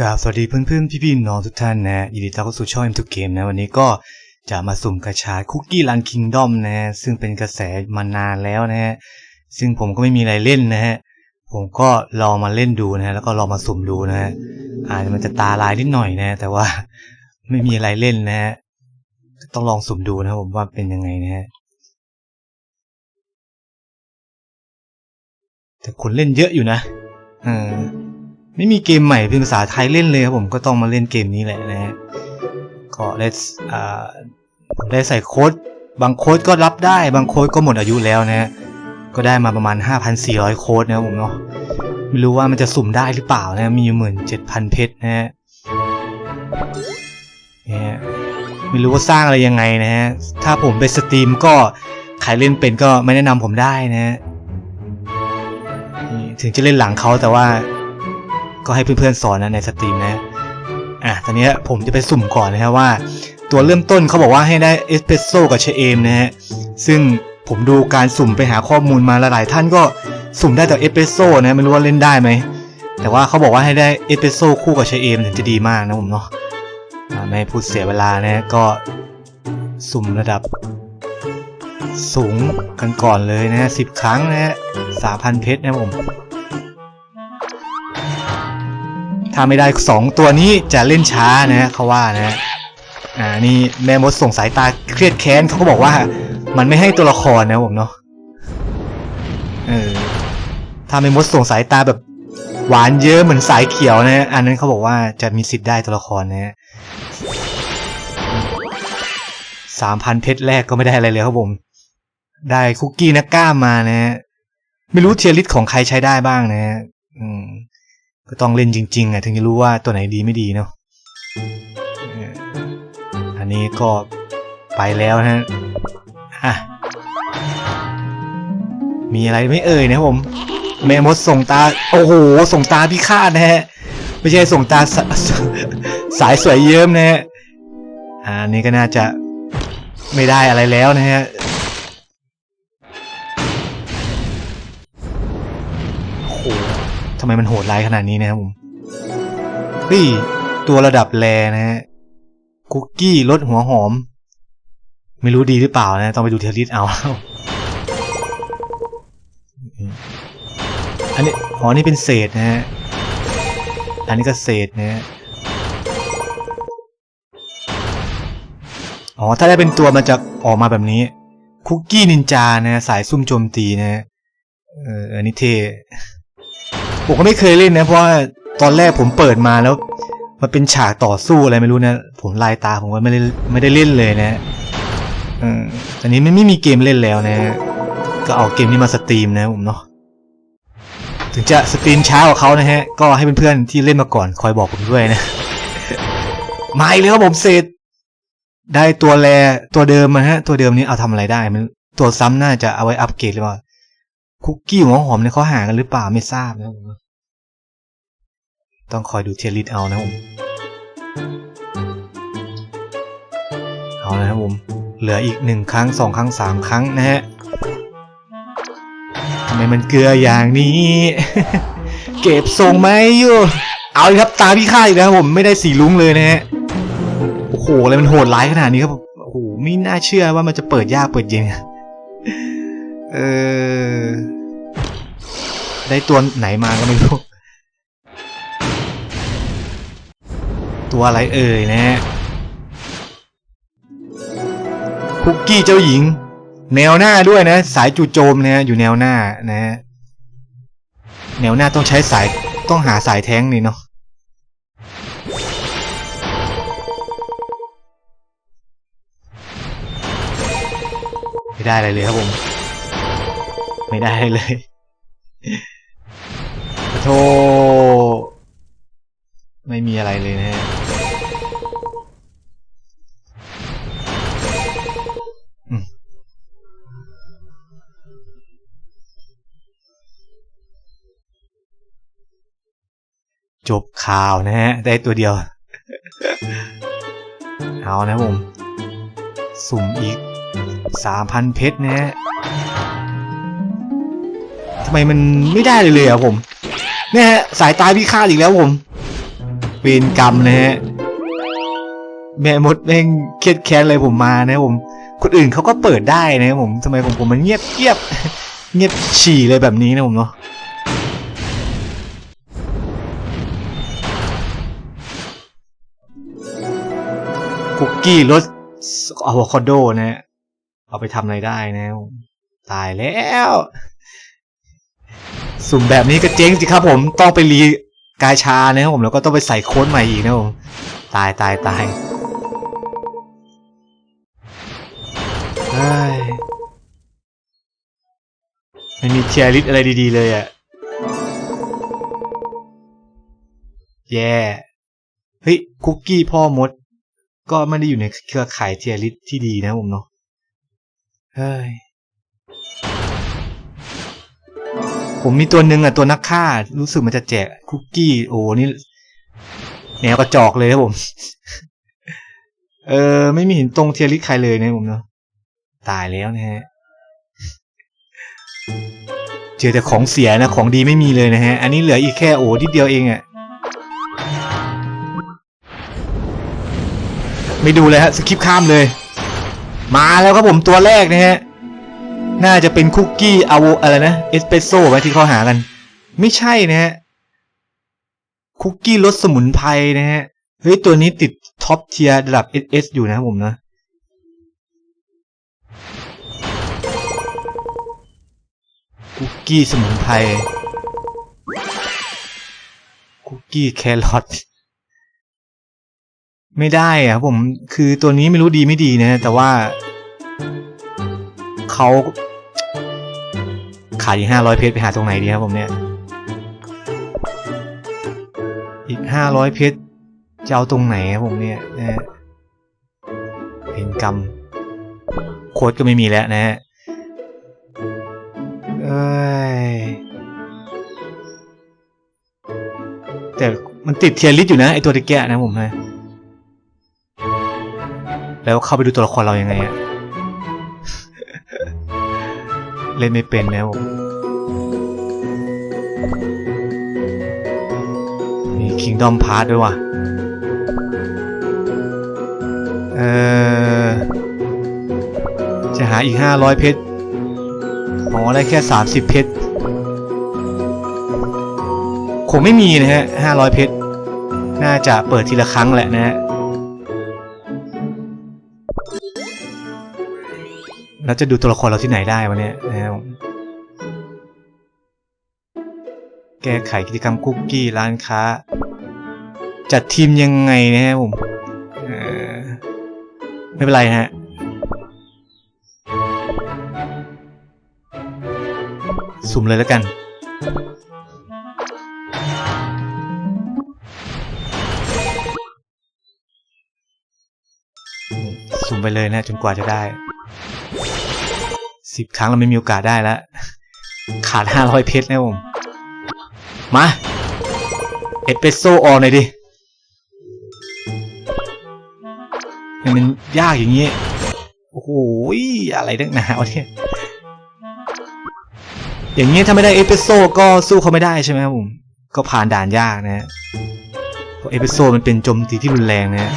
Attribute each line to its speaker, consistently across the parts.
Speaker 1: กราบสวัสดีเพื่อนๆ พี่ๆน้องทุกท่านนะยินดีต้อนรับเข้าสู่ช่อง M2 Game นะวันนี้ก็จะมาสุ่มกระชาคุกกี้รันคิงดอมนะซึ่งเป็นกระแสมานานแล้วนะฮะซึ่งผมก็ไม่มีอะไรเล่นนะฮะผมก็ลองมาเล่นดูนะฮะแล้วก็ลองมาสุ่มดูนะฮะอาจจะมันจะตาลายนิดหน่อยนะแต่ว่าไม่มีอะไรเล่นนะฮะต้องลองสุ่มดูนะผมว่าเป็นยังไงนะฮะแต่คนเล่นเยอะอยู่นะเออ ไม่มีเกมใหม่เป็นภาษาไทยเล่นเลยครับผมก็ต้องมาเล่นเกมนี้แหละนะฮะก็เลสอ่าได้ใส่โค้ด บางโค้ดก็รับได้ บางโค้ดก็หมดอายุแล้วนะฮะก็ได้มาประมาณ 5,400 โค้ดนะครับผมเนาะไม่รู้ว่ามันจะสุ่มได้หรือเปล่านะมีอยู่หมื่นเจ็ดพันเพชรนะฮะเนี่ยไม่รู้ว่าสร้างอะไรยังไงนะฮะถ้าผมไปสตรีมก็ใครเล่นเป็นก็ไม่แนะนำผมได้นะฮะถึงจะเล่นหลังเขาแต่ว่า ก็ให้เพื่อนๆสอนนะในสตรีมนะอะตอนนี้ผมจะไปสุ่มก่อนนะครับว่า ตัวเริ่มต้นเขาบอกว่าให้ได้เอสเปรสโซ่กับเชเอมนะฮะซึ่งผมดูการสุ่มไปหาข้อมูลมาหลายๆท่านก็สุ่มได้แต่เอสเปรสโซ่นะไม่รู้ว่าเล่นได้ไหมแต่ว่าเขาบอกว่าให้ได้เอสเปรสโซ่คู่กับเชเอมถึงจะดีมากนะผมเนาะะไม่พูดเสียเวลานะก็สุ่มระดับ สูงกันก่อนเลยนะฮะสิบครั้งนะฮะสามพันเพชรนะผม ถ้าไม่ได้สองตัวนี้จะเล่นช้านะฮะเขาว่านะฮะอ่านี่แม่มดส่งสายตาเครียดแค้นเขาก็บอกว่า มันไม่ให้ตัวละครนะผมเนาะเออถ้าแม่มดส่งสายตาแบบหวานเยอะเหมือนสายเขียวนะอันนั้นเขาบอกว่าจะมีสิทธิ์ได้ตัวละครนะฮะสามพันเพชรแรกก็ไม่ได้อะไรเลยครับผม ได้คุกกี้นักกล้ามมานะฮะไม่รู้เทียริสของใครใช้ได้บ้างนะฮะ ก็ต้องเล่นจริงๆอะถึงจะรู้ว่าตัวไหนดีไม่ดีเนาะอันนี้ก็ไปแล้วนะฮะอะ มีอะไรไม่เอ่ยนะผม แม่มดส่งตา โอ้โห ส่งตาพิฆาตนะฮะ ไม่ใช่ส่งตาสสสายสวยเยิ้มนะฮะ อ่าอันนี้ก็น่าจะไม่ได้อะไรแล้วนะฮะ ทำไมมันโหดร้ายขนาดนี้นะครับผมเฮ้ยตัวระดับแรนะฮะคุกกี้รสหัวหอม ไม่รู้ดีหรือเปล่านะ ต้องไปดูเทลิสเอา อันนี้อ๋อนี่เป็นเศษนะฮะ อันนี้ก็เศษนะฮะ อ๋อ ถ้าได้เป็นตัวมันจะออกมาแบบนี้ คุกกี้นินจานะ สายซุ่มโจมตีนะเอออันนี้เท ผมก็ไม่เคยเล่นนะ เพราะว่าตอนแรกผมเปิดมาแล้ว มันเป็นฉากต่อสู้อะไรไม่รู้นะ ผมลายตาผมก็ไม่ได้ไม่ได้เล่นเลยนะเออตอนนี้ไม่ไม่มีเกมเล่นแล้วนะ ก็เอาเกมนี้มาสตรีมนะผมเนาะถึงจะสตรีมช้ากว่าเขานะฮะ ก็ให้เพื่อนๆที่เล่นมาก่อนคอยบอกผมด้วยนะมาอีกแล้วครับผมเสร็จ ได้ตัวแรตัวเดิมมาฮะ ตัวเดิมนี้เอาทำอะไรได้มันตัวซ้ำน่าจะเอาไว้อัปเกรดหรือเปล่า คุกกี้หัวหอมเนี่ยเขาหากันหรือเปล่าไม่ทราบนะผมต้องคอยดูเทียริสเอานะผมเอานะครับผมเหลืออีกหนึ่งครั้งสองครั้งสามครั้งนะฮะทำไมมันเกลืออย่างนี้ เก็บทรงไหมอยู่เอาเลยครับตาพี่ค่ายอีกแล้วผมไม่ได้สีลุ้งเลยนะฮะโอ้โหอะไรมันโหดร้ายขนาดนี้ครับโอ้โหไม่น่าเชื่อว่ามันจะเปิดยากเปิดเย็นเออ ได้ตัวไหนมาก็ไม่รู้ ตัวอะไรเอ่ยนะฮะคุกกี้เจ้าหญิง แนวหน้าด้วยนะ สายจู่โจมนะฮะอยู่แนวหน้านะฮะแนวหน้าต้องใช้สายต้องหาสายแท้งนี่เนาะไม่ได้อะไรเลยครับผม ไม่ได้เลย โทษไม่มีอะไรเลยนะฮะจบข่าวนะฮะ ได้ตัวเดียว เอานะผม สุ่มอีกสามพันเพชรนะฮะทำไมมันไม่ได้เลยเลยอะผม เนี่ยฮะสายตาพิฆาตอีกแล้วผมเวรกรรมนะฮะแม่มดแม่งเครียดแค้นเลยผมมานะผม คนอื่นเขาก็เปิดได้นะผมทำไมผมผมมันเงียบเงียบเงียบฉี่เลยแบบนี้นะผมเนาะคุกกี้รสอะโวคาโดนะฮะเอาไปทำอะไรได้นะ ตายแล้ว สุ่มแบบนี้ก็เจ๊งสิครับผมต้องไปรีกายชานะครับผมแล้วก็ต้องไปใส่โค้ดใหม่อีกนะผมตายตายตายไม่มีเทียริสอะไรดีๆเลยอะ่ะแย่เฮ้ยคุกกี้พ่อมด ก็ไม่ได้อยู่ในเครือข่ายเทียริสที่ดีนะผมเนาะเฮ้ย ผมมีตัวหนึ่งอะตัวนักฆ่า รู้สึกมันจะแจกคุกกี้ โอ้นี่แนวกระจอกเลยครับผม เออ ไม่มีเห็นตรงเทียริสใครเลยนะผมเนาะตายแล้วนะฮะเจอแต่ของเสียนะของดีไม่มีเลยนะฮะ อันนี้เหลืออีกแค่โอ้ที่เดียวเองอะ่ะไม่ดูเลยฮะสคิปข้ามเลย มาแล้วครับผมตัวแรกนะฮะ น่าจะเป็นคุกกี้อาโวอะไรนะเอสเปรสโซ่ไหมที่เขาหากัน ไม่ใช่นะฮะคุกกี้รสสมุนไพรนะฮะเฮ้ยตัวนี้ติดท็อปเทียร์ระดับ SS อยู่นะผมนะ คุกกี้สมุนไพรคุกกี้แครอทไม่ได้อะผมคือตัวนี้ไม่รู้ดีไม่ดีนะ แต่ว่า เขาขายอีกห้าร้อยเพชรไปหาตรงไหนดีครับผมเนี่ย อีกห้าร้อยเพชรจะเอาตรงไหนครับผมเนี่ยนะฮะเห็นกรรมโค้ดก็ไม่มีแล้วนะฮะเอ้ยแต่มันติดเทียร์ลิสต์อยู่นะไอตัวตะแกะนะผมฮะแล้วเข้าไปดูตัวละครเรายังไงอะ เล่นไม่เป็นนะผมมี Kingdom Pass ด้วยว่ะ เออจะหาอีก 500 เพชรผมได้แค่ 30 เพชร คงไม่มีนะฮะ 500 เพชร น่าจะเปิดทีละครั้งแหละนะฮะ แล้วจะดูตัวละครเราที่ไหนได้วะเนี่ยนะครับแก้ไขกิจกรรมคุกกี้ร้านค้า จัดทีมยังไงนะครับผมไม่เป็นไรฮะสุ่มเลยแล้วกัน สุ่มไปเลยนะจนกว่าจะได้ สิบครั้งเราไม่มีโอกาสได้แล้ว ขาดห้าร้อยเพชรนะผม มา เอสเปรสโซ่ออนหน่อยดิมันยากอย่างนี้ โอ้โห อะไรนักหนาวเนี่ย อย่างนี้ถ้าไม่ได้เอสเปรสโซ่ก็สู้เขาไม่ได้ใช่ไหมครับผม ก็ผ่านด่านยากนะฮะเพราะเอสเปรสโซ่มันเป็นโจมตีที่รุนแรงนะฮะ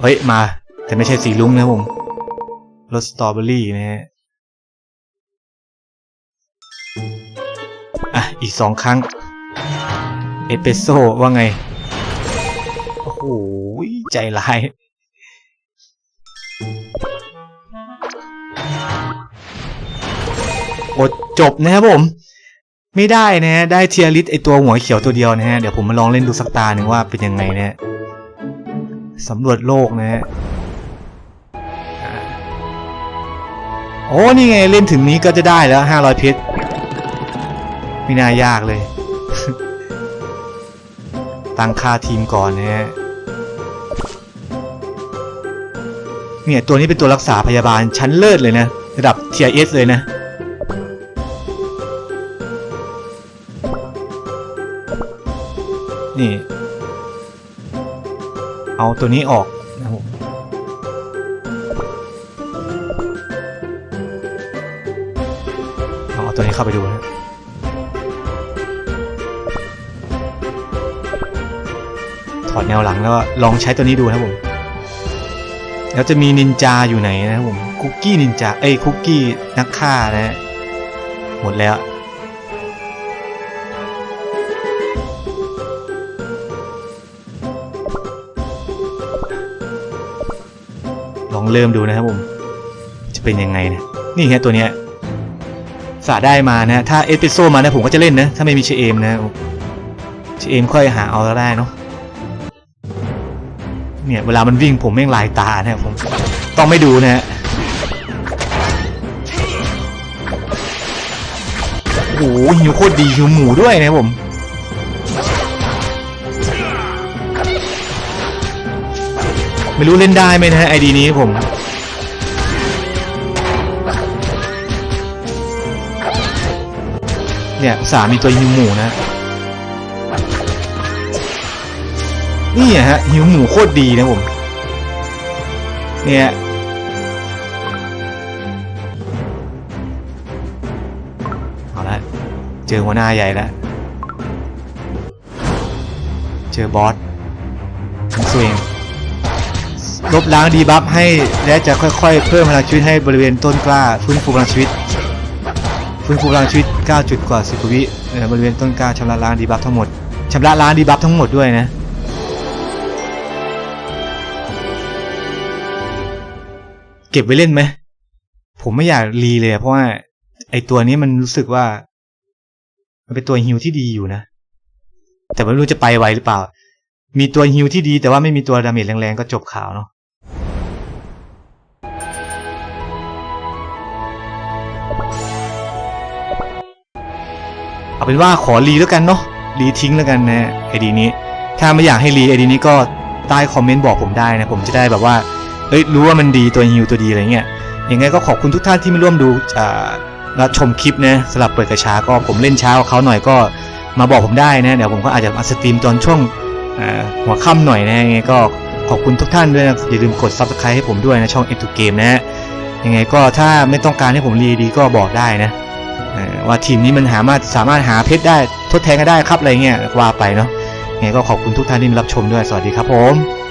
Speaker 1: เฮ้ย มา แต่ไม่ใช่สีลุ้งนะผมรสสตรอเบอรี่นะฮะอะ อีกสองครั้ง เอสเปสโซ่ว่าไง โอ้โห ใจร้ายอดจบนะครับผม ไม่ได้นะฮะ ได้เทียริสไอตัวหัวเขียวตัวเดียวนะฮะ เดี๋ยวผมมาลองเล่นดูสักตาหนึ่งว่าเป็นยังไงนะฮะสำรวจโลกนะฮะ อ้นี่ไงเล่นถึงนี้ก็จะได้แล้วห้าร้อยเพชรไม่น่ายากเลย ตั้งค่าทีมก่อนนะฮะเนี่ยตัวนี้เป็นตัวรักษาพยาบาลชั้นเลิศเลยนะ ระดับ TIS เลยนะ นี่ เอาตัวนี้ออกัวนี้เข้าไปดูนะถอดแนวหลังแล้วลองใช้ตัวนี้ดูนะผมแล้วจะมีนินจาอยู่ไหนนะผมคุกกี้นินจาเอ้ยคุกกี้นักฆ่านะ หมดแล้วลองเริ่มดูนะครับผม จะเป็นยังไงนะ นี่ฮะตัวเนี้ย สาได้มานะ ถ้าเอสเปโซมานะผมก็จะเล่นนะ ถ้าไม่มีเชเอมนะเชเอมค่อยหาเอาแล้วได้เนาะเนี่ยเวลามันวิ่งผมแม่งลายตาเนี่ยผมต้องไม่ดูนะฮะโอ้โหหิวโคตรดีหิวหมูด้วยนะผมไม่รู้เล่นได้ไหมนะไอดีนี้ผม เนี่ยสามีตัวหิวหมูนะนี่ฮะหิวหมูโคตรดีนะผมเนี่ยเอาละเจอหัวหน้าใหญ่แล้วเจอบอสผมสวงลบล้างดีบัฟให้และจะค่อยๆ เพิ่มพลังชีวิตให้บริเวณต้นกล้าฟื้นฟูพลังชีวิต ฟื้นฟูพลังชีวิต 9 จุดกว่า 10กว่าวิเอ่อบริเวณต้นกล้าชำระล้างดีบัฟทั้งหมดชำระล้างดีบัฟทั้งหมดด้วยนะเก็บไว้เล่นไหม ผมไม่อยากรีเลยเพราะว่าไอตัวนี้มันรู้สึกว่า มันเป็นตัวฮิวที่ดีอยู่นะ แต่ไม่รู้จะไปไวหรือเปล่า มีตัวฮิวที่ดีแต่ว่าไม่มีตัวดาเมจแรงๆก็จบข่าวเนาะ เอาเป็นว่าขอรีแล้วกันเนาะรีทิ้งแล้วกันนะไอดีนี้ ถ้าไม่อยากให้รีไอดีนี้ก็ใต้คอมเมนต์บอกผมได้นะผมจะได้แบบว่าเอ้ยรู้ว่ามันดีตัวฮิวตัวดีอะไรเงี้ยยังไงก็ขอบคุณทุกท่านที่มาร่วมดูอ่ารับชมคลิปนะสำหรับเปิดกระช้าก็ผมเล่นเช้าเขาหน่อยก็มาบอกผมได้นะเดี๋ยวผมก็อาจจะมาสตรีมตอนช่วงหัวค่ำหน่อยนะยังไงก็ขอบคุณทุกท่านด้วยนะอย่าลืมกด subscribe ให้ผมด้วยนะช่อง e n to Game นะฮะยังไงก็ถ้าไม่ต้องการให้ผมรีดีก็บอกได้นะ ว่าทีมนี้มันหามารถสามารถหาเพชรได้ทดแทนกันได้ครับอะไรเงี้ยว่าไปเนาะยังไงก็ขอบคุณทุกท่านที่มารับชมด้วยสวัสดีครับผม